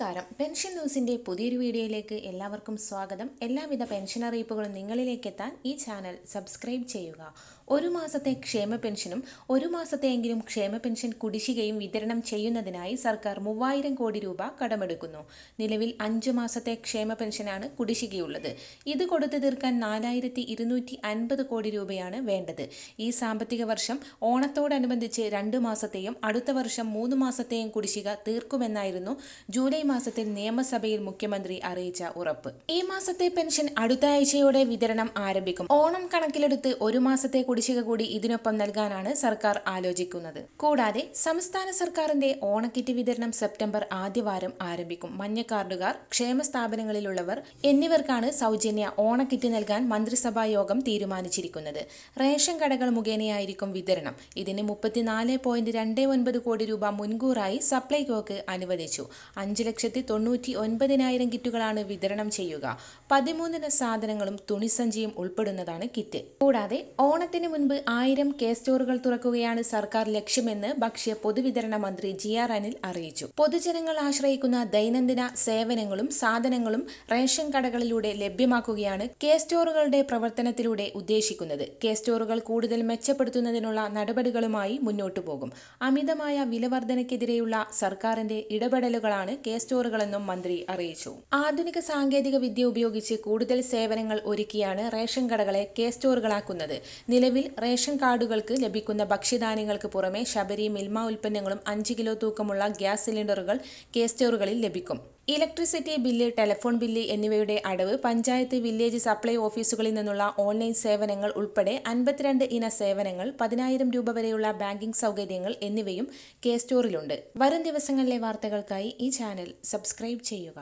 നമസ്കാരം. പെൻഷൻ ന്യൂസിന്റെ പുതിയൊരു വീഡിയോയിലേക്ക് എല്ലാവർക്കും സ്വാഗതം. എല്ലാവിധ പെൻഷൻ അറിയിപ്പുകളും നിങ്ങളിലേക്ക് എത്താൻ ഈ ചാനൽ സബ്സ്ക്രൈബ് ചെയ്യുക. ഒരു മാസത്തെ ക്ഷേമ പെൻഷനും ഒരു മാസത്തെയെങ്കിലും ക്ഷേമ പെൻഷൻ കുടിശ്ശികയും വിതരണം ചെയ്യുന്നതിനായി സർക്കാർ മൂവായിരം കോടി രൂപ കടമെടുക്കുന്നു. നിലവിൽ അഞ്ച് മാസത്തെ ക്ഷേമ പെൻഷനാണ് കുടിശ്ശികയുള്ളത്. ഇത് കൊടുത്തു തീർക്കാൻ നാലായിരത്തി ഇരുന്നൂറ്റി അൻപത് കോടി രൂപയാണ് വേണ്ടത്. ഈ സാമ്പത്തിക വർഷം ഓണത്തോടനുബന്ധിച്ച് രണ്ട് മാസത്തെയും അടുത്ത വർഷം മൂന്ന് മാസത്തെയും കുടിശ്ശിക തീർക്കുമെന്നായിരുന്നു ജൂലൈ മാസത്തിൽ നിയമസഭയിൽ മുഖ്യമന്ത്രി അറിയിച്ച ഉറപ്പ്. ഈ മാസത്തെ പെൻഷൻ അടുത്ത ആഴ്ചയോടെ വിതരണം ആരംഭിക്കും. ഓണം കണക്കിലെടുത്ത് ഒരു മാസത്തെ കുടിശ്ശിക കൂടി ഇതിനൊപ്പം നൽകാനാണ് സർക്കാർ ആലോചിക്കുന്നത്. കൂടാതെ സംസ്ഥാന സർക്കാരിന്റെ ഓണക്കിറ്റ് വിതരണം സെപ്റ്റംബർ ആദ്യവാരം ആരംഭിക്കും. മഞ്ഞ കാർഡുകാർ ക്ഷേമ സ്ഥാപനങ്ങളിലുള്ളവർ എന്നിവർക്കാണ് സൗജന്യ ഓണക്കിറ്റ് നൽകാൻ മന്ത്രിസഭാ യോഗം തീരുമാനിച്ചിരിക്കുന്നത്. റേഷൻ കടകൾ മുഖേനയായിരിക്കും വിതരണം. ഇതിന് മുപ്പത്തിനാല് കോടി രൂപ മുൻകൂറായി സപ്ലൈകോക്ക് അനുവദിച്ചു. അഞ്ച് ലക്ഷത്തി തൊണ്ണൂറ്റി ഒൻപതിനായിരം കിറ്റുകളാണ് വിതരണം ചെയ്യുക. പതിമൂന്നിന് സാധനങ്ങളും തുണിസഞ്ചിയും ഉൾപ്പെടുന്നതാണ് കിറ്റ്. കൂടാതെ ഓണത്തിന് മുൻപ് ആയിരം കെ സ്റ്റോറുകൾ തുറക്കുകയാണ് സർക്കാർ ലക്ഷ്യമെന്ന് ഭക്ഷ്യ പൊതുവിതരണ മന്ത്രി ജി ആർ അനിൽ അറിയിച്ചു. പൊതുജനങ്ങൾ ആശ്രയിക്കുന്ന ദൈനംദിന സേവനങ്ങളും സാധനങ്ങളും റേഷൻ കടകളിലൂടെ ലഭ്യമാക്കുകയാണ് കെ സ്റ്റോറുകളുടെ പ്രവർത്തനത്തിലൂടെ ഉദ്ദേശിക്കുന്നത്. കെ സ്റ്റോറുകൾ കൂടുതൽ മെച്ചപ്പെടുത്തുന്നതിനുള്ള നടപടികളുമായി മുന്നോട്ടു പോകും അമിതമായ വിലവർദ്ധനയ്ക്കെതിരെയുള്ള സർക്കാരിന്റെ ഇടപെടലുകളാണ് കെ സ്റ്റോറുകളെന്നും മന്ത്രി അറിയിച്ചു. ആധുനിക സാങ്കേതിക വിദ്യ ഉപയോഗിച്ച് കൂടുതൽ സേവനങ്ങൾ ഒരുക്കിയാണ് റേഷൻ കടകളെ കെ സ്റ്റോറുകളാക്കുന്നത്. നിലവിൽ റേഷൻ കാർഡുകൾക്ക് ലഭിക്കുന്ന ഭക്ഷ്യധാന്യങ്ങൾക്ക് പുറമെ ശബരി മിൽമ ഉൽപ്പന്നങ്ങളും അഞ്ച് കിലോ തൂക്കമുള്ള ഗ്യാസ് സിലിണ്ടറുകൾ കെ സ്റ്റോറുകളിൽ ലഭിക്കും. ഇലക്ട്രിസിറ്റി ബില്ല് ടെലിഫോൺ ബില്ല് എന്നിവയുടെ അടവ് പഞ്ചായത്ത് വില്ലേജ് സപ്ലൈ ഓഫീസുകളിൽ നിന്നുള്ള ഓൺലൈൻ സേവനങ്ങൾ ഉൾപ്പെടെ അൻപത്തിരണ്ട് ഇന സേവനങ്ങൾ പതിനായിരം രൂപ വരെയുള്ള ബാങ്കിംഗ് സൗകര്യങ്ങൾ എന്നിവയും കെ സ്റ്റോറിലുണ്ട്. വരും ദിവസങ്ങളിലെ വാർത്തകൾക്കായി ഈ ചാനൽ സബ്സ്ക്രൈബ് ചെയ്യുക.